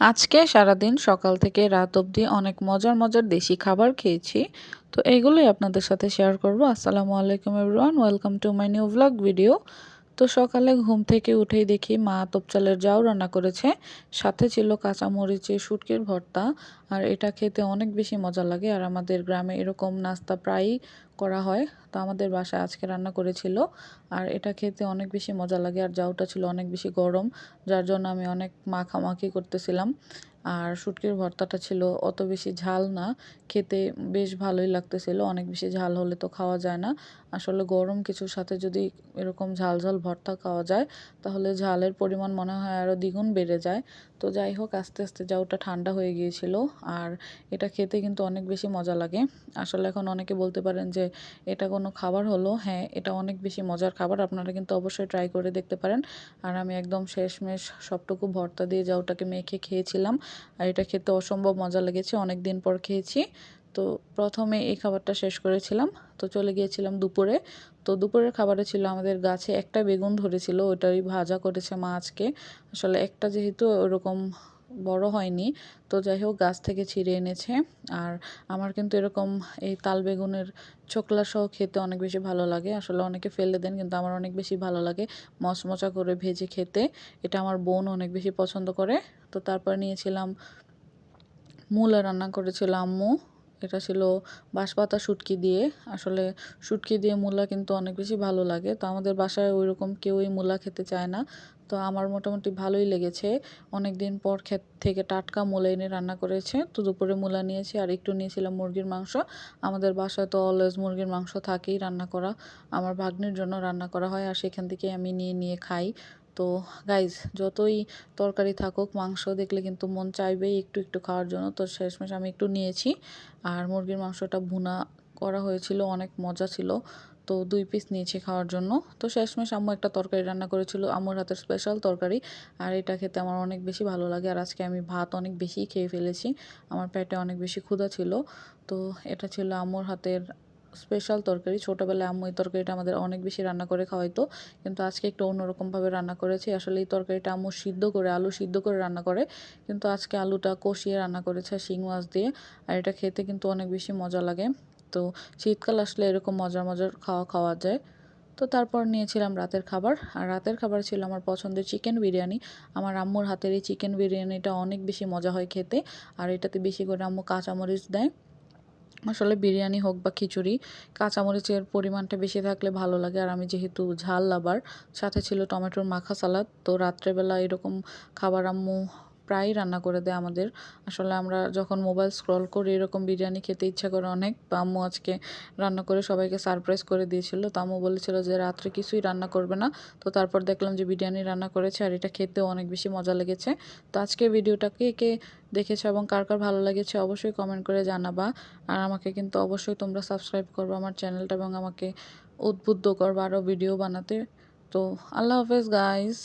আজকে সারাদিন সকাল থেকে রাত অবধি অনেক মজার মজার দেশি খাবার খেয়েছি। তো এগুলোই আপনাদের সাথে শেয়ার করব। আসসালামু আলাইকুম everyone welcome to my new vlog video তো সকালে ঘুম থেকে উঠেই দেখি মা তোপচালের চালের যাও রান্না করেছে। সাথে ছিল কাঁচামরিচে, শুটকির ভর্তা, আর এটা খেতে অনেক বেশি মজা লাগে। আর আমাদের গ্রামে এরকম নাস্তা প্রায়ই করা হয়। তো আমাদের বাসায় আজকে রান্না করেছিল, আর এটা খেতে অনেক বেশি মজা লাগে। আর জাউটা ছিল অনেক বেশি গরম, যার জন্য আমি অনেক মাখামাখি করতেছিলাম। আর শুটকির ভর্তাটা ছিল অত বেশি ঝাল না। খেতে বেশ ভালোই লাগতেছিল। অনেক বেশি ঝাল হলে তো খাওয়া যায় না। আসলে গরম কিছুর সাথে যদি এরকম ঝাল ঝাল ভর্তা খাওয়া যায়, তাহলে ঝালের পরিমাণ মনে হয় আরও দ্বিগুণ বেড়ে যায়। তো যাই হোক, আস্তে আস্তে যা ওটা ঠান্ডা হয়ে গিয়েছিল। আর এটা খেতে কিন্তু অনেক বেশি মজা লাগে। আসলে এখন অনেকে বলতে পারেন যে, এটা কোনো খাবার হলো? হ্যাঁ এটা অনেক বেশি মজার খাবার। আপনারা কিন্তু অবশ্যই ট্রাই করে দেখতে পারেন। আর আমি একদম শেষমেশ সবটুকু ভর্তা দিয়ে ওটাকে মেখে খেয়েছিলাম আর এটা খেতে অসম্ভব মজা লেগেছে অনেক দিন পর খেয়েছি। তো প্রথমে এই খাবারটা শেষ করেছিলাম। তো চলে গিয়েছিলাম দুপুরে। তো দুপুরের খাবারে ছিল আমাদের গাছে একটা বেগুন ধরেছিল ওটাই ভাজা করেছে মা আজকে। আসলে একটা যেহেতু ওরকম বড় হয়নি। তো যাই হোক গাছ থেকে ছিঁড়ে এনেছে। আর আমার কিন্তু এরকম এই তাল বেগুনের ছোকলা সহ খেতে অনেক বেশি ভালো লাগে। আসলে অনেকে ফেলে দেন, কিন্তু আমার অনেক বেশি ভালো লাগে মচমচা করে ভেজে খেতে। এটা আমার বোন অনেক বেশি পছন্দ করে। তো তারপর নিয়েছিলাম মূলা রান্না করেছিল আম্মু। এটা ছিল বাঁশপাতা শুটকি দিয়ে। আসলে শুটকি দিয়ে মূলা কিন্তু অনেক বেশি ভালো লাগে। তো আমাদের বাসায় ওই রকম কেউই মূলা খেতে চায় না। তো আমার মোটামুটি ভালোই লেগেছে। অনেক দিন পর ক্ষেত থেকে টাটকা মূলা এনে রান্না করেছে। তো দুপুরে মূলা নিয়েছি আর একটু নিয়েছিলাম মুরগির মাংস। আমাদের বাসায় তো অলওয়েজ মুরগির মাংস থাকেই রান্না করা। আমার ভাগ্নির জন্য রান্না করা হয় আর সেখান থেকে আমি নিয়ে নিয়ে খাই। তো গাইজ যতই তরকারি থাকুক, মাংস দেখলে কিন্তু মন চাইবেই একটু একটু খাওয়ার জন্য। তো শেষমেশ আমি একটু নিয়েছি। আর মুরগির মাংসটা ভুনা করা হয়েছিল, অনেক মজা ছিল। তো দুই পিস নিয়েছি খাওয়ার জন্য। তো শেষমেশ আম্মু একটা তরকারি রান্না করেছিল, আম্মুর হাতের স্পেশাল তরকারি। আর এটা খেতে আমার অনেক বেশি ভালো লাগে। আর আজকে আমি ভাত অনেক বেশি খেয়ে ফেলেছি। আমার পেটে অনেক বেশি ক্ষুধা ছিল। তো এটা ছিল আম্মুর হাতের স্পেশাল তরকারি। ছোটোবেলায় আম্মু এই তরকারিটা আমাদের অনেক বেশি রান্না করে খাওয়াইতো। কিন্তু আজকে একটু অন্যরকমভাবে রান্না করেছি। আসলে এই তরকারিটা আম্মু সিদ্ধ করে, আলু সিদ্ধ করে রান্না করে। কিন্তু আজকে আলুটা কষিয়ে রান্না করেছে শিং মাছ দিয়ে। আর এটা খেতে কিন্তু অনেক বেশি মজা লাগে। তো শীতকাল আসলে এরকম মজার মজার খাওয়া খাওয়া যায়। তো তারপর নিয়েছিলাম রাতের খাবার। আর রাতের খাবার ছিল আমার পছন্দের চিকেন বিরিয়ানি। আমার আম্মুর হাতের এই চিকেন বিরিয়ানিটা অনেক বেশি মজা হয় খেতে। আর এটাতে বেশি করে আম্মু কাঁচামরিচ দেয়। আসলে বিরিয়ানি হোক বা খিচুড়ি, কাঁচামরিচের পরিমাণটা বেশি থাকলে ভালো লাগে। আর আমি যেহেতু ঝাল লাবার সাথে ছিল টমেটোর মাখা সালাদ। তো রাত্রেবেলা এরকম খাবার আম্মু প্রায়ই রান্না করে দেয় আমাদের। আসলে আমরা যখন মোবাইল স্ক্রল করি, এরকম বিরিয়ানি খেতে ইচ্ছা করে অনেক। তো আম্মু আজকে রান্না করে সবাইকে সারপ্রাইজ করে দিয়েছিল। তো আম্মু বলেছিল যে, রাত্রে কিছুই রান্না করবে না। তো তারপর দেখলাম যে, বিরিয়ানি রান্না করেছে আর এটা খেতেও অনেক বেশি মজা লেগেছে। তো আজকে ভিডিওটাকে কে দেখেছ এবং কার কার ভালো লেগেছে অবশ্যই কমেন্ট করে জানাবা। আর আমাকে কিন্তু অবশ্যই তোমরা সাবস্ক্রাইব করবে আমার চ্যানেলটা এবং আমাকে উদ্বুদ্ধ করবা আরও ভিডিও বানাতে। তো আল্লাহ হাফেজ গাইজ